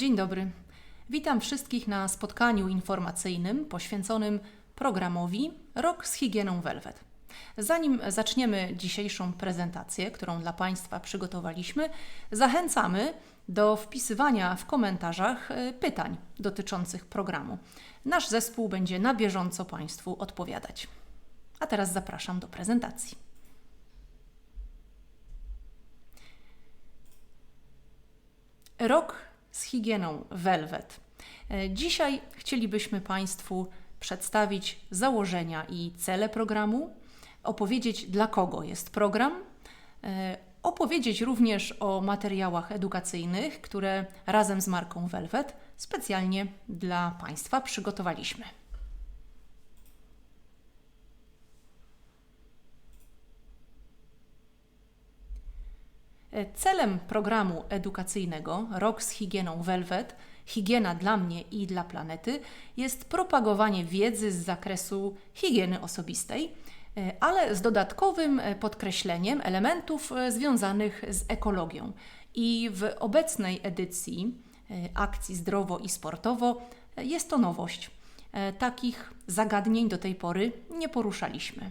Dzień dobry. Witam wszystkich na spotkaniu informacyjnym poświęconym programowi Rok z higieną Velvet. Zanim zaczniemy dzisiejszą prezentację, którą dla Państwa przygotowaliśmy, zachęcamy do wpisywania w komentarzach y, pytań dotyczących programu. Nasz zespół będzie na bieżąco Państwu odpowiadać. A teraz zapraszam do prezentacji. Rok z higieną Velvet. E, Dzisiaj chcielibyśmy Państwu przedstawić założenia i cele programu, opowiedzieć dla kogo jest program, e, opowiedzieć również o materiałach edukacyjnych, które razem z marką Velvet specjalnie dla Państwa przygotowaliśmy. Celem programu edukacyjnego Rok z higieną Velvet, higiena dla mnie i dla planety, jest propagowanie wiedzy z zakresu higieny osobistej, e, ale z dodatkowym e, podkreśleniem elementów e, związanych z ekologią. I w obecnej edycji akcji Zdrowo i Sportowo jest to nowość. Takich zagadnień do tej pory nie poruszaliśmy.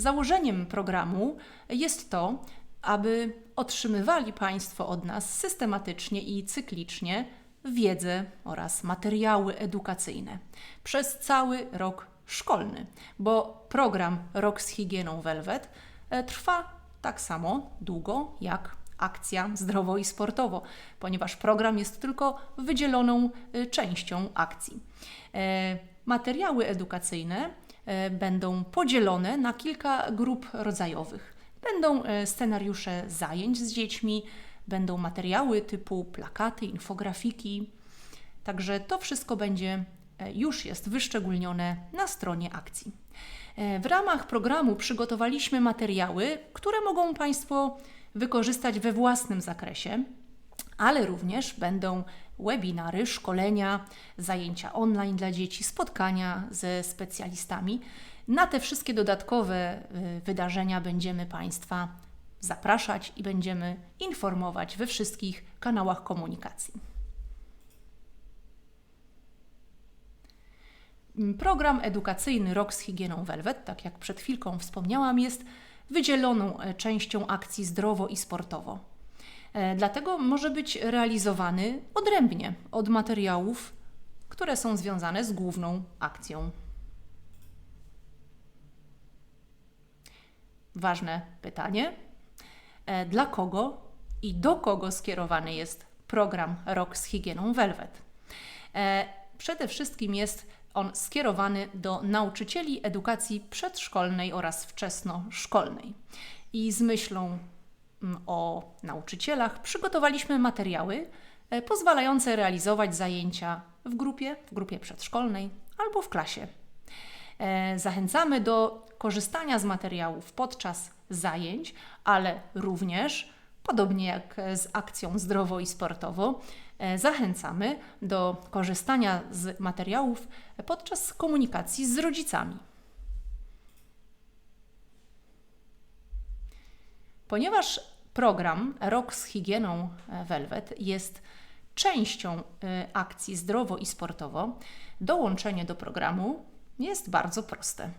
Założeniem programu jest to, aby otrzymywali Państwo od nas systematycznie i cyklicznie wiedzę oraz materiały edukacyjne przez cały rok szkolny, bo program Rok z higieną Velvet e, trwa tak samo długo jak akcja zdrowo i sportowo, ponieważ program jest tylko wydzieloną e, częścią akcji. E, materiały edukacyjne będą podzielone na kilka grup rodzajowych. Będą e, scenariusze zajęć z dziećmi, będą materiały typu plakaty, infografiki. Także to wszystko będzie e, już jest wyszczególnione na stronie akcji. W ramach programu przygotowaliśmy materiały, które mogą Państwo wykorzystać we własnym zakresie, ale również będą webinary, szkolenia, zajęcia online dla dzieci, spotkania ze specjalistami. Na te wszystkie dodatkowe y, wydarzenia będziemy Państwa zapraszać i będziemy informować we wszystkich kanałach komunikacji. Program edukacyjny Rok z higieną Velvet, tak jak przed chwilką wspomniałam, jest wydzieloną e, częścią akcji zdrowo i sportowo. E, dlatego może być realizowany odrębnie od materiałów, które są związane z główną akcją. Ważne pytanie: e, dla kogo i do kogo skierowany jest program Rok z higieną Velvet? E, przede wszystkim jest on skierowany do nauczycieli edukacji przedszkolnej oraz wczesnoszkolnej. I z myślą o nauczycielach przygotowaliśmy materiały e, pozwalające realizować zajęcia w grupie, w grupie przedszkolnej albo w klasie. E, zachęcamy do korzystania z materiałów podczas zajęć, ale również, podobnie jak z akcją zdrowo i sportowo, e, zachęcamy do korzystania z materiałów podczas komunikacji z rodzicami. Ponieważ program Rok z higieną e, Velvet jest częścią e, akcji Zdrowo i Sportowo, dołączenie do programu jest bardzo proste.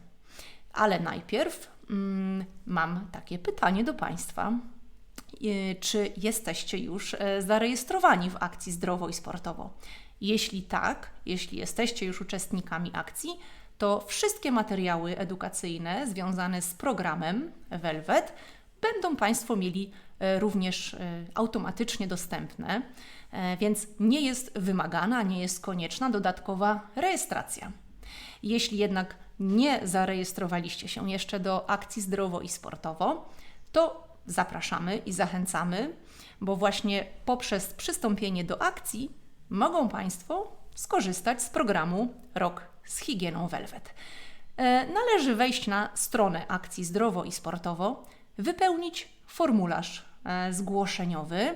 Ale najpierw mm, mam takie pytanie do Państwa. E, czy jesteście już zarejestrowani w akcji Zdrowo i Sportowo? Jeśli tak, jeśli jesteście już uczestnikami akcji, to wszystkie materiały edukacyjne związane z programem Velvet będą Państwo mieli e, również e, automatycznie dostępne, e, więc nie jest wymagana, nie jest konieczna dodatkowa rejestracja. Jeśli jednak nie zarejestrowaliście się jeszcze do akcji zdrowo i sportowo, to zapraszamy i zachęcamy, bo właśnie poprzez przystąpienie do akcji mogą Państwo skorzystać z programu Rok z higieną Velvet. Należy wejść na stronę akcji zdrowo i sportowo, wypełnić formularz e, zgłoszeniowy,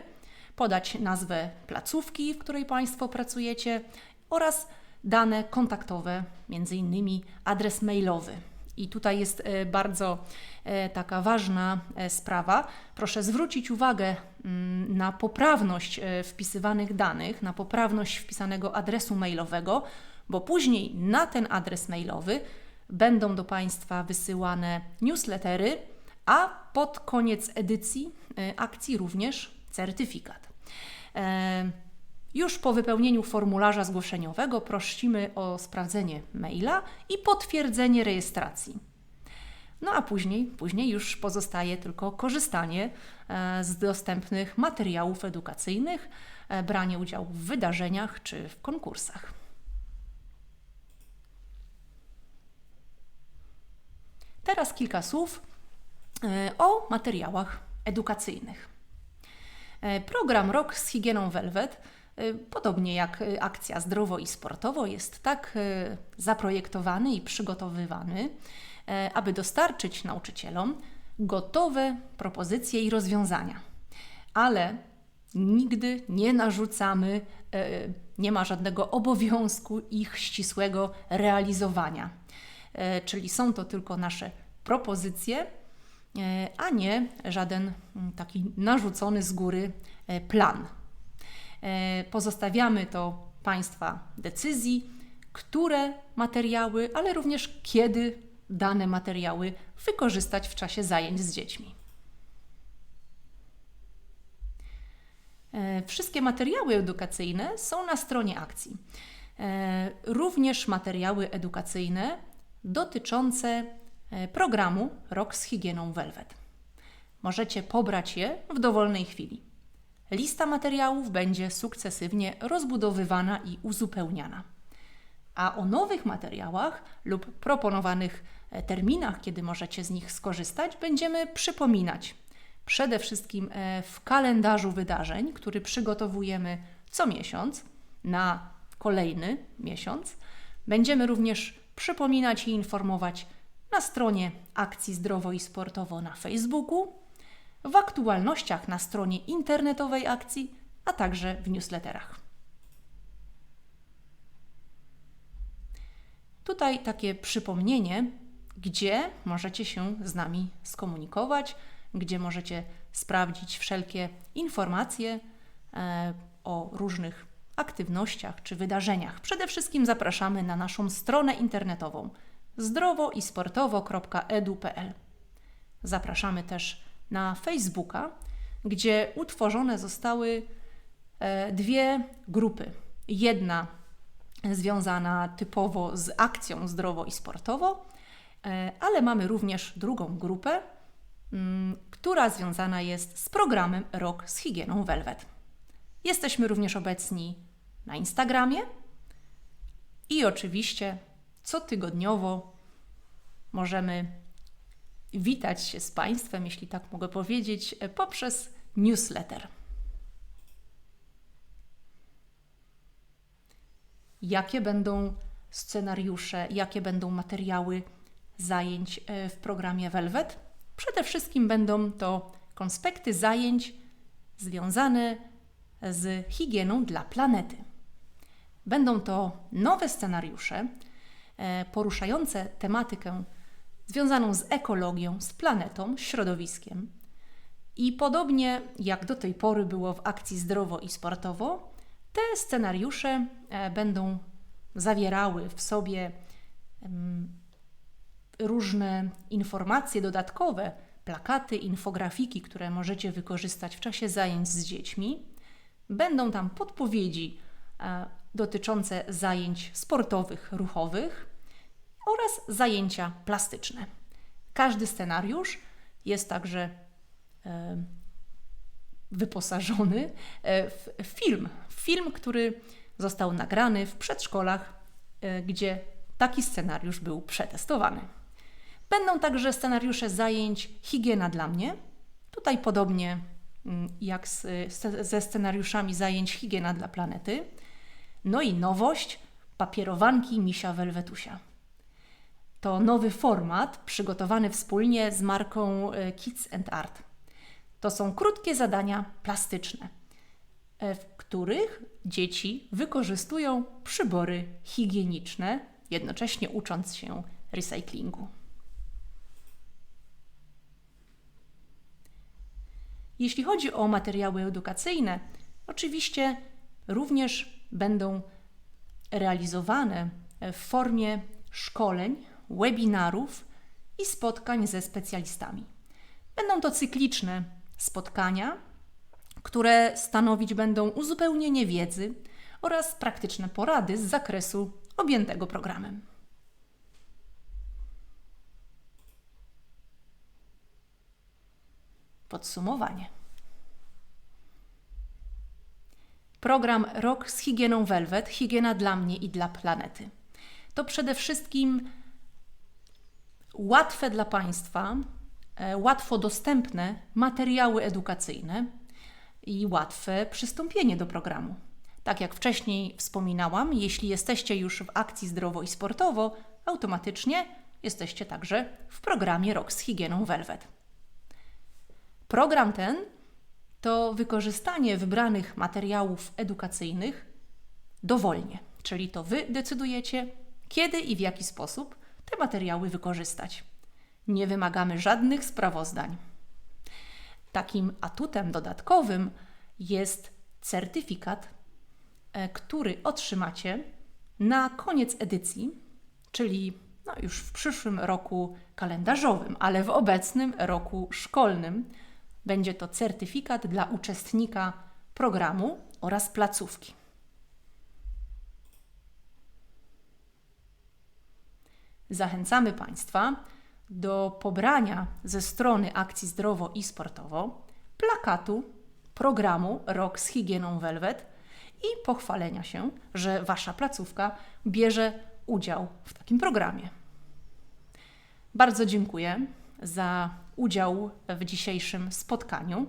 podać nazwę placówki, w której Państwo pracujecie oraz dane kontaktowe, innymi adres mailowy. I tutaj jest e, bardzo e, taka ważna sprawa. Proszę zwrócić uwagę mm, na poprawność wpisywanych danych, na poprawność wpisanego adresu mailowego, bo później na ten adres mailowy będą do Państwa wysyłane newslettery, a pod koniec edycji e, akcji również certyfikat. E, już po wypełnieniu formularza zgłoszeniowego prosimy o sprawdzenie maila i potwierdzenie rejestracji. No a później, później już pozostaje tylko korzystanie e, z dostępnych materiałów edukacyjnych, branie udziału w wydarzeniach czy w konkursach. Teraz kilka słów o materiałach edukacyjnych. E, program Rok z higieną Velvet, e, podobnie jak akcja Zdrowo i Sportowo, jest tak zaprojektowany i przygotowywany, aby dostarczyć nauczycielom gotowe propozycje i rozwiązania. Ale nigdy nie narzucamy, nie ma żadnego obowiązku ich ścisłego realizowania. E, czyli są to tylko nasze propozycje, e, a nie żaden mm, taki narzucony z góry e, plan. Pozostawiamy to Państwa decyzji, które materiały, ale również kiedy dane materiały wykorzystać w czasie zajęć z dziećmi. Wszystkie materiały edukacyjne są na stronie akcji. Również materiały edukacyjne dotyczące e, programu Rok z higieną Velvet. Możecie pobrać je w dowolnej chwili. Lista materiałów będzie sukcesywnie rozbudowywana i uzupełniana. A o nowych materiałach lub proponowanych e, terminach, kiedy możecie z nich skorzystać, będziemy przypominać. Przede wszystkim e, w kalendarzu wydarzeń, który przygotowujemy co miesiąc na kolejny miesiąc. Będziemy również przypominać i informować na stronie Akcji Zdrowo i Sportowo na Facebooku, w aktualnościach na stronie internetowej akcji, a także w newsletterach. Tutaj takie przypomnienie, gdzie możecie się z nami skomunikować, gdzie możecie sprawdzić wszelkie informacje e, o różnych aktywnościach czy wydarzeniach. Przede wszystkim zapraszamy na naszą stronę internetową zdrowoisportowo.edu.pl. Zapraszamy też na Facebooka, gdzie utworzone zostały e, dwie grupy. Jedna związana typowo z akcją zdrowo i sportowo, e, ale mamy również drugą grupę, mm, która związana jest z programem Rok z higieną Velvet. Jesteśmy również obecni na Instagramie i oczywiście cotygodniowo możemy witać się z Państwem, jeśli tak mogę powiedzieć, poprzez newsletter. Jakie będą scenariusze, jakie będą materiały zajęć e, w programie Velvet? Przede wszystkim będą to konspekty zajęć związane z higieną dla planety. Będą to nowe scenariusze e, poruszające tematykę związaną z ekologią, z planetą, środowiskiem. I podobnie jak do tej pory było w akcji zdrowo i sportowo, te scenariusze e, będą zawierały w sobie różne informacje dodatkowe, plakaty, infografiki, które możecie wykorzystać w czasie zajęć z dziećmi. Będą tam podpowiedzi e, dotyczące zajęć sportowych, ruchowych oraz zajęcia plastyczne. Każdy scenariusz jest także e, wyposażony e, w film. Film, który został nagrany w przedszkolach, gdzie taki scenariusz był przetestowany. Będą także scenariusze zajęć Higiena dla mnie. Tutaj podobnie mm, jak z, ze scenariuszami zajęć Higiena dla planety. No i nowość papierowanki misia Welwetusia. To nowy format przygotowany wspólnie z marką e, Kids and Art. To są krótkie zadania plastyczne, e, w których dzieci wykorzystują przybory higieniczne, jednocześnie ucząc się recyklingu. Jeśli chodzi o materiały edukacyjne, oczywiście również będą realizowane w formie szkoleń, webinarów i spotkań ze specjalistami. Będą to cykliczne spotkania, które stanowić będą uzupełnienie wiedzy oraz praktyczne porady z zakresu objętego programem. Podsumowanie. Program Rok z higieną Velvet, higiena dla mnie i dla planety. To przede wszystkim łatwe dla Państwa, e, łatwo dostępne materiały edukacyjne i łatwe przystąpienie do programu. Tak jak wcześniej wspominałam, jeśli jesteście już w akcji zdrowo i sportowo, automatycznie jesteście także w programie Rok z higieną Velvet. Program ten to wykorzystanie wybranych materiałów edukacyjnych dowolnie, czyli to Wy decydujecie, kiedy i w jaki sposób te materiały wykorzystać. Nie wymagamy żadnych sprawozdań. Takim atutem dodatkowym jest certyfikat, e, który otrzymacie na koniec edycji, czyli no już w przyszłym roku kalendarzowym, ale w obecnym roku szkolnym. Będzie to certyfikat dla uczestnika programu oraz placówki. Zachęcamy Państwa do pobrania ze strony Akcji Zdrowo i Sportowo plakatu programu Rok z higieną Velvet i pochwalenia się, że Wasza placówka bierze udział w takim programie. Bardzo dziękuję za udział w dzisiejszym spotkaniu.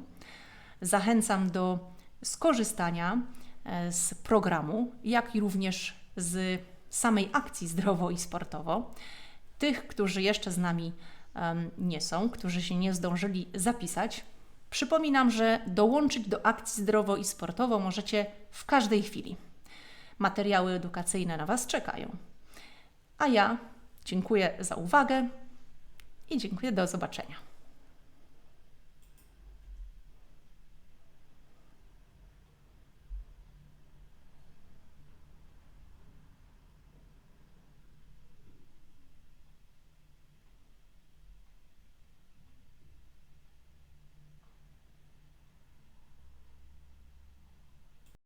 Zachęcam do skorzystania e, z programu, jak i również z samej akcji zdrowo i sportowo. Tych, którzy jeszcze z nami nie są, którzy się nie zdążyli zapisać, przypominam, że dołączyć do akcji zdrowo i sportowo możecie w każdej chwili. Materiały edukacyjne na Was czekają. A ja dziękuję za uwagę i dziękuję. Do zobaczenia.